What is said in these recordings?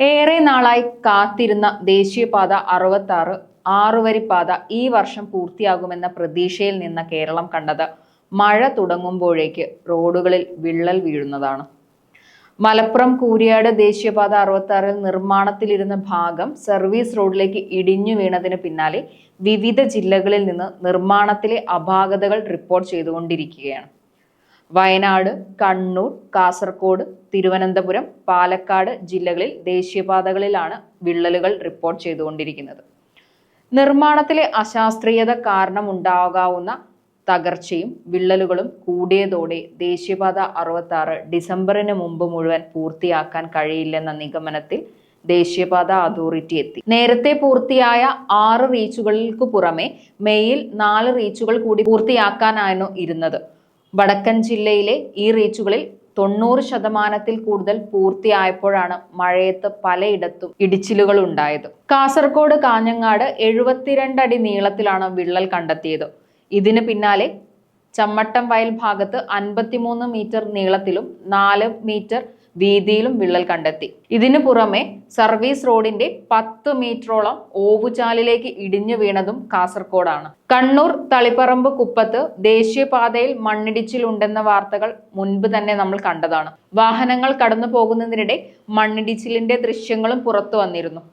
ഏറെ നാളായി കാത്തിരുന്ന ദേശീയപാത അറുപത്തി ആറ് ആറുവരിപ്പാത ഈ വർഷം പൂർത്തിയാകുമെന്ന പ്രതീക്ഷയിൽ നിന്ന കേരളം കണ്ടത് മഴ തുടങ്ങുമ്പോഴേക്ക് റോഡുകളിൽ വിള്ളൽ വീഴുന്നതാണ്. മലപ്പുറം കൂരിയാട് ദേശീയപാത അറുപത്തി ആറിൽ നിർമ്മാണത്തിലിരുന്ന ഭാഗം സർവീസ് റോഡിലേക്ക് ഇടിഞ്ഞു വീണതിന് പിന്നാലെ വിവിധ ജില്ലകളിൽ നിന്ന് നിർമ്മാണത്തിലെ അപാകതകൾ റിപ്പോർട്ട് ചെയ്തുകൊണ്ടിരിക്കുകയാണ്. വയനാട് കണ്ണൂർ കാസർഗോഡ് തിരുവനന്തപുരം പാലക്കാട് ജില്ലകളിൽ ദേശീയപാതകളിലാണ് വിള്ളലുകൾ റിപ്പോർട്ട് ചെയ്തുകൊണ്ടിരിക്കുന്നത്. നിർമ്മാണത്തിലെ അശാസ്ത്രീയത കാരണമുണ്ടാകാവുന്ന തകർച്ചയും വിള്ളലുകളും കൂടിയതോടെ ദേശീയപാത അറുപത്തി ആറ് ഡിസംബറിന് മുമ്പ് മുഴുവൻ പൂർത്തിയാക്കാൻ കഴിയില്ലെന്ന നിഗമനത്തിൽ ദേശീയപാത അതോറിറ്റി എത്തി. നേരത്തെ പൂർത്തിയായ ആറ് റീച്ചുകൾക്ക് പുറമെ മെയ്യിൽ നാല് റീച്ചുകൾ കൂടി പൂർത്തിയാക്കാനായിരുന്നു ഇരുന്നത്. വടക്കൻ ജില്ലയിലെ ഈ റീച്ചുകളിൽ തൊണ്ണൂറ് ശതമാനത്തിൽ കൂടുതൽ പൂർത്തിയായപ്പോഴാണ് മഴയത്ത് പലയിടത്തും ഇടിച്ചിലുകൾ ഉണ്ടായത്. കാസർഗോഡ് കാഞ്ഞങ്ങാട് എഴുപത്തിരണ്ട് അടി നീളത്തിലാണ് വിള്ളൽ കണ്ടെത്തിയത്. ഇതിന് പിന്നാലെ ചമ്മട്ടം വയൽ ഭാഗത്ത് അൻപത്തിമൂന്ന് മീറ്റർ നീളത്തിലും നാല് മീറ്റർ വീതിയിലും വിള്ളൽ കണ്ടെത്തി. ഇതിനു പുറമെ സർവീസ് റോഡിന്റെ പത്ത് മീറ്ററോളം ഓവുചാലിലേക്ക് ഇടിഞ്ഞു വീണതും കാസർകോടാണ്. കണ്ണൂർ തളിപ്പറമ്പ് കുപ്പത്ത് ദേശീയപാതയിൽ മണ്ണിടിച്ചിലുണ്ടെന്ന വാർത്തകൾ മുൻപ് തന്നെ നമ്മൾ കണ്ടതാണ്. വാഹനങ്ങൾ കടന്നു പോകുന്നതിനിടെ മണ്ണിടിച്ചിലിന്റെ ദൃശ്യങ്ങളും പുറത്തു വന്നിരുന്നു.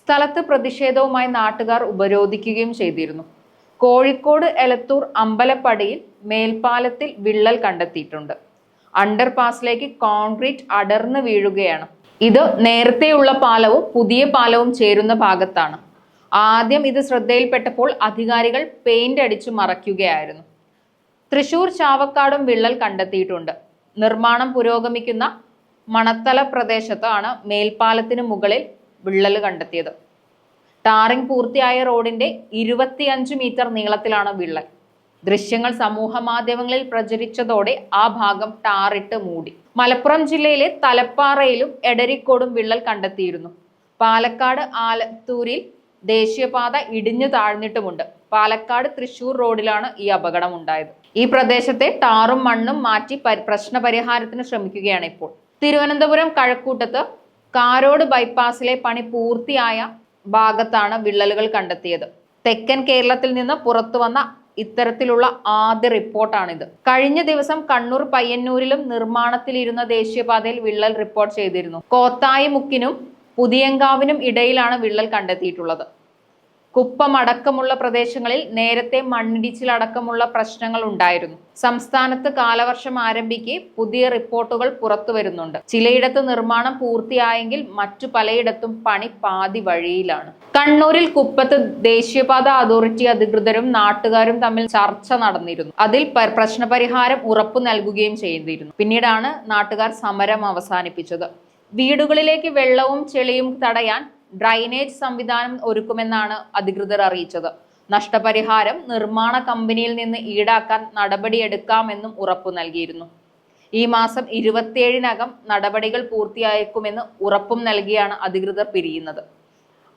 സ്ഥലത്ത് പ്രതിഷേധവുമായി നാട്ടുകാർ ഉപരോധിക്കുകയും ചെയ്തിരുന്നു. കോഴിക്കോട് എലത്തൂർ അമ്പലപ്പടിയിൽ മേൽപ്പാലത്തിൽ വിള്ളൽ കണ്ടെത്തിയിട്ടുണ്ട്. അണ്ടർപാസിലേക്ക് കോൺക്രീറ്റ് അടർന്നു വീഴുകയാണ്. ഇത് നേരത്തെയുള്ള പാലവും പുതിയ പാലവും ചേരുന്ന ഭാഗത്താണ്. ആദ്യം ഇത് ശ്രദ്ധയിൽപ്പെട്ടപ്പോൾ അധികാരികൾ പെയിന്റ് അടിച്ചു മറയ്ക്കുകയായിരുന്നു. തൃശൂർ ചാവക്കാടും വിള്ളൽ കണ്ടെത്തിയിട്ടുണ്ട്. നിർമ്മാണം പുരോഗമിക്കുന്ന മണത്തല പ്രദേശത്താണ് മേൽപ്പാലത്തിന് മുകളിൽ വിള്ളൽ കണ്ടെത്തിയത്. ടാറിംഗ് പൂർത്തിയായ റോഡിന്റെ ഇരുപത്തിയഞ്ച് മീറ്റർ നീളത്തിലാണ് വിള്ളൽ. ദൃശ്യങ്ങൾ സമൂഹ മാധ്യമങ്ങളിൽ പ്രചരിച്ചതോടെ ആ ഭാഗം ടാറിട്ട് മൂടി. മലപ്പുറം ജില്ലയിലെ തലപ്പാറയിലും എടരിക്കോടും വിള്ളൽ കണ്ടെത്തിയിരുന്നു. പാലക്കാട് ആലത്തൂരിൽ ദേശീയപാത ഇടിഞ്ഞു താഴ്ന്നിട്ടുമുണ്ട്. പാലക്കാട് തൃശൂർ റോഡിലാണ് ഈ അപകടം ഉണ്ടായത് ഈ പ്രദേശത്തെ ടാറും മണ്ണും മാറ്റി പ്രശ്ന പരിഹാരത്തിന് ശ്രമിക്കുകയാണ് ഇപ്പോൾ. തിരുവനന്തപുരം കഴക്കൂട്ടത്ത് കാരോട് ബൈപ്പാസിലെ പണി പൂർത്തിയായ ഭാഗത്താണ് വിള്ളലുകൾ കണ്ടെത്തിയത്. തെക്കൻ കേരളത്തിൽ നിന്ന് പുറത്തു വന്ന ഇത്തരത്തിലുള്ള ആദ്യ റിപ്പോർട്ടാണിത്. കഴിഞ്ഞ ദിവസം കണ്ണൂർ പയ്യന്നൂരിലും നിർമ്മാണത്തിലിരുന്ന ദേശീയപാതയിൽ വിള്ളൽ റിപ്പോർട്ട് ചെയ്തിരുന്നു. കോത്തായി മുക്കിനും പുതിയങ്കാവിനും ഇടയിലാണ് വിള്ളൽ കണ്ടെത്തിയിട്ടുള്ളത്. കുപ്പം അടക്കമുള്ള പ്രദേശങ്ങളിൽ നേരത്തെ മണ്ണിടിച്ചിലടക്കമുള്ള പ്രശ്നങ്ങൾ ഉണ്ടായിരുന്നു. സംസ്ഥാനത്ത് കാലവർഷം ആരംഭിക്കെ പുതിയ റിപ്പോർട്ടുകൾ പുറത്തു വരുന്നുണ്ട്. ചിലയിടത്ത് നിർമ്മാണം പൂർത്തിയായെങ്കിൽ മറ്റു പലയിടത്തും പണി പാതി വഴിയിലാണ്. കണ്ണൂരിൽ കുപ്പത്ത് ദേശീയപാത അതോറിറ്റി അധികൃതരും നാട്ടുകാരും തമ്മിൽ ചർച്ച നടന്നിരുന്നു. അതിൽ പ്രശ്നപരിഹാരം ഉറപ്പു നൽകുകയും ചെയ്തിരുന്നു. പിന്നീടാണ് നാട്ടുകാർ സമരം അവസാനിപ്പിച്ചത്. വീടുകളിലേക്ക് വെള്ളവും ചെളിയും തടയാൻ ഡ്രൈനേജ് സംവിധാനം ഒരുക്കുമെന്നാണ് അധികൃതർ അറിയിച്ചത്. നഷ്ടപരിഹാരം നിർമ്മാണ കമ്പനിയിൽ നിന്ന് ഈടാക്കാൻ നടപടിയെടുക്കാമെന്നും ഉറപ്പു നൽകിയിരുന്നു. ഈ മാസം ഇരുപത്തിയേഴിനകം നടപടികൾ പൂർത്തിയായേക്കുമെന്ന് ഉറപ്പും നൽകിയാണ് അധികൃതർ പിരിയുന്നത്.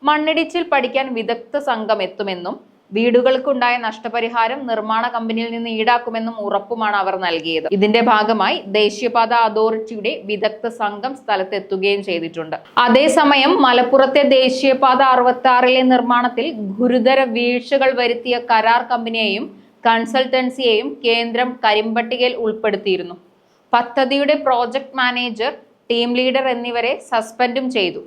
മണ്ണിടിച്ചിൽ പഠിക്കാൻ വിദഗ്ധ സംഘം എത്തുമെന്നും വീടുകൾക്കുണ്ടായ നഷ്ടപരിഹാരം നിർമ്മാണ കമ്പനിയിൽ നിന്ന് ഈടാക്കുമെന്നും ഉറപ്പുമാണ് അവർ നൽകിയത്. ഇതിന്റെ ഭാഗമായി ദേശീയപാത അതോറിറ്റിയുടെ വിദഗ്ധ സംഘം സ്ഥലത്തെത്തുകയും ചെയ്തിട്ടുണ്ട്. അതേസമയം മലപ്പുറത്തെ ദേശീയപാത അറുപത്തി ആറിലെ നിർമ്മാണത്തിൽ ഗുരുതര വീഴ്ചകൾ വരുത്തിയ കരാർ കമ്പനിയെയും കൺസൾട്ടൻസിയെയും കേന്ദ്രം കരിമ്പട്ടികയിൽ ഉൾപ്പെടുത്തിയിരുന്നു. പദ്ധതിയുടെ പ്രോജക്ട് മാനേജർ ടീം ലീഡർ എന്നിവരെ സസ്പെൻഡും ചെയ്തു.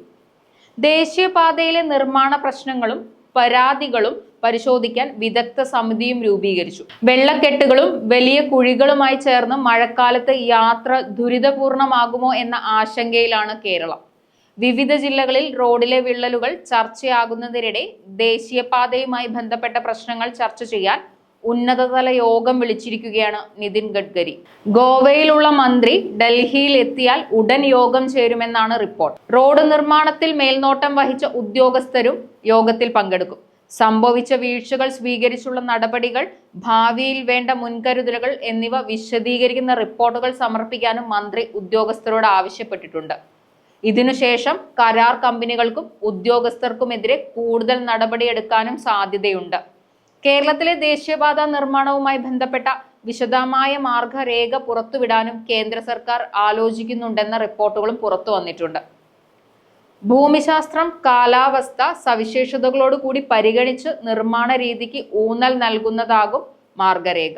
ദേശീയപാതയിലെ നിർമ്മാണ പ്രശ്നങ്ങളും പരാതികളും പരിശോധിക്കാൻ വിദഗ്ധ സമിതിയും രൂപീകരിച്ചു. വെള്ളക്കെട്ടുകളും വലിയ കുഴികളുമായി ചേർന്ന് മഴക്കാലത്ത് യാത്ര ദുരിതപൂർണമാകുമോ എന്ന ആശങ്കയിലാണ് കേരളം. വിവിധ ജില്ലകളിൽ റോഡിലെ വിള്ളലുകൾ ചർച്ചയാകുന്നതിനിടെ ദേശീയപാതയുമായി ബന്ധപ്പെട്ട പ്രശ്നങ്ങൾ ചർച്ച ചെയ്യാൻ ഉന്നതതല യോഗം വിളിച്ചിരിക്കുകയാണ് നിതിൻ ഗഡ്കരി. ഗോവയിലുള്ള മന്ത്രി ഡൽഹിയിൽ എത്തിയാൽ ഉടൻ യോഗം ചേരുമെന്നാണ് റിപ്പോർട്ട്. റോഡ് നിർമ്മാണത്തിൽ മേൽനോട്ടം വഹിച്ച ഉദ്യോഗസ്ഥരും യോഗത്തിൽ പങ്കെടുക്കും. സംഭവിച്ച വീഴ്ചകൾ സ്വീകരിച്ചുള്ള നടപടികൾ ഭാവിയിൽ വേണ്ട മുൻകരുതലുകൾ എന്നിവ വിശദീകരിക്കുന്ന റിപ്പോർട്ടുകൾ സമർപ്പിക്കാനും മന്ത്രി ഉദ്യോഗസ്ഥരോട് ആവശ്യപ്പെട്ടിട്ടുണ്ട്. ഇതിനുശേഷം കരാർ കമ്പനികൾക്കും ഉദ്യോഗസ്ഥർക്കുമെതിരെ കൂടുതൽ നടപടിയെടുക്കാനും സാധ്യതയുണ്ട്. കേരളത്തിലെ ദേശീയപാത നിർമ്മാണവുമായി ബന്ധപ്പെട്ട വിശദമായ മാർഗരേഖ പുറത്തുവിടാനും കേന്ദ്ര സർക്കാർ ആലോചിക്കുന്നുണ്ടെന്ന റിപ്പോർട്ടുകളും പുറത്തു വന്നിട്ടുണ്ട്. ഭൂമിശാസ്ത്രം കാലാവസ്ഥ സവിശേഷതകളോട് കൂടി പരിഗണിച്ച് നിർമ്മാണ രീതിക്ക് ഊന്നൽ നൽകുന്നതാകും മാർഗരേഖ.